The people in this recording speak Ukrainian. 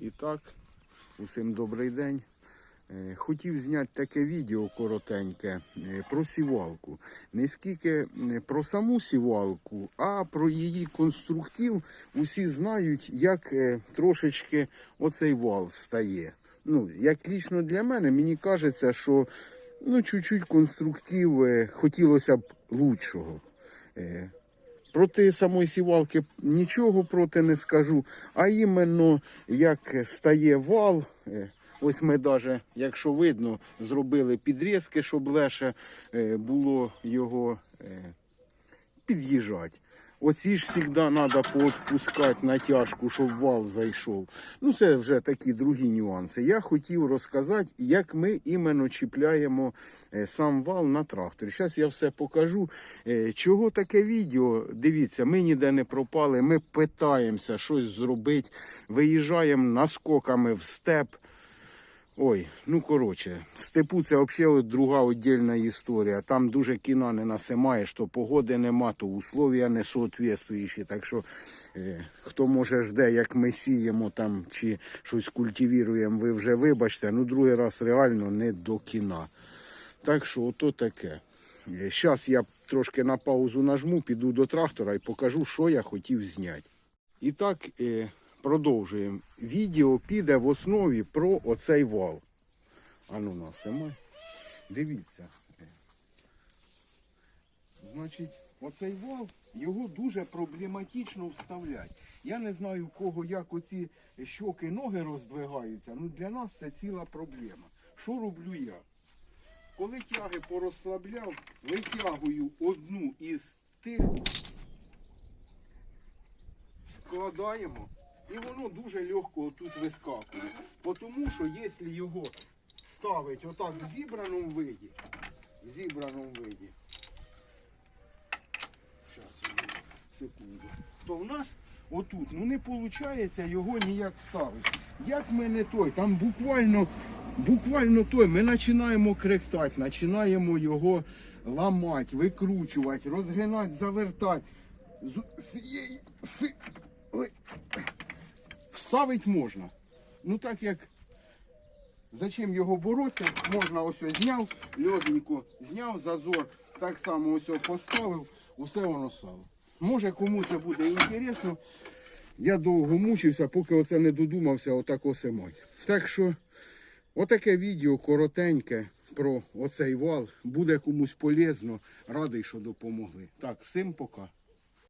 І так, усім добрий день. Е, Хотів зняти таке відео коротеньке е, про сівалку. Не скільки е, про саму сівалку, а про її конструктив. Усі знають, як трошечки оцей вал стає. Ну, як лічно для мене, мені кажеться, що ну, чуть-чуть конструктив хотілося б лучшого. Проти самої сівалки нічого проти не скажу. А іменно як стає вал. е, Ось ми навіть, якщо видно, зробили підрізки, щоб легше е, було його е, під'їжджати. Оці ж завжди треба поотпускати натяжку, щоб вал зайшов. Ну, це вже такі другі нюанси. Я хотів розказати, як ми іменно чіпляємо е, сам вал на тракторі. Зараз я все покажу. Е, Чого таке відео? Дивіться, ми ніде не пропали, ми питаємося щось зробити, виїжджаємо наскоками в степ. Ой, ну коротше, в степу це взагалі друга віддільна історія. Там дуже кіна не насимаєш, то погоди нема, то условия не соответствуючі. Так що е, хто може жде, як ми сіємо там чи щось культивіруємо, ви вже вибачте, ну другий раз реально не до кіна. Так що ото таке. Зараз я трошки на паузу нажму, піду до трактора і покажу, що я хотів зняти. І так, е, продовжуємо. Відео піде в основі про оцей вал. Ану насимай. Дивіться. Значить, оцей вал, його дуже проблематично вставляти. Я не знаю, у кого як оці щоки, ноги роздвигаються. Ну для нас це ціла проблема. Що роблю я? Коли тяги порозслабляв, витягую одну із тих, складаємо, і воно дуже легко тут вискакує. Тому що якщо його ставити отак в зібраному виді, в зібраному виді, Щас, секунду, то в нас отут ну не виходить його ніяк вставити. Як ми не той, там буквально, буквально той, ми починаємо кректати, починаємо його ламати, викручувати, розгинати, завертати. З цієї си- Ой. Вставити можна. Ну так як зачем його боротися, можна ось ось зняв, льоденько зняв зазор, так само ось ось поставив, усе воно стало. Може кому це буде інтересно. Я довго мучився, поки оце не додумався отак осимать. Так що, отаке відео коротеньке про оцей вал. Буде комусь полезно. Радий, що допомогли. Так, всім пока.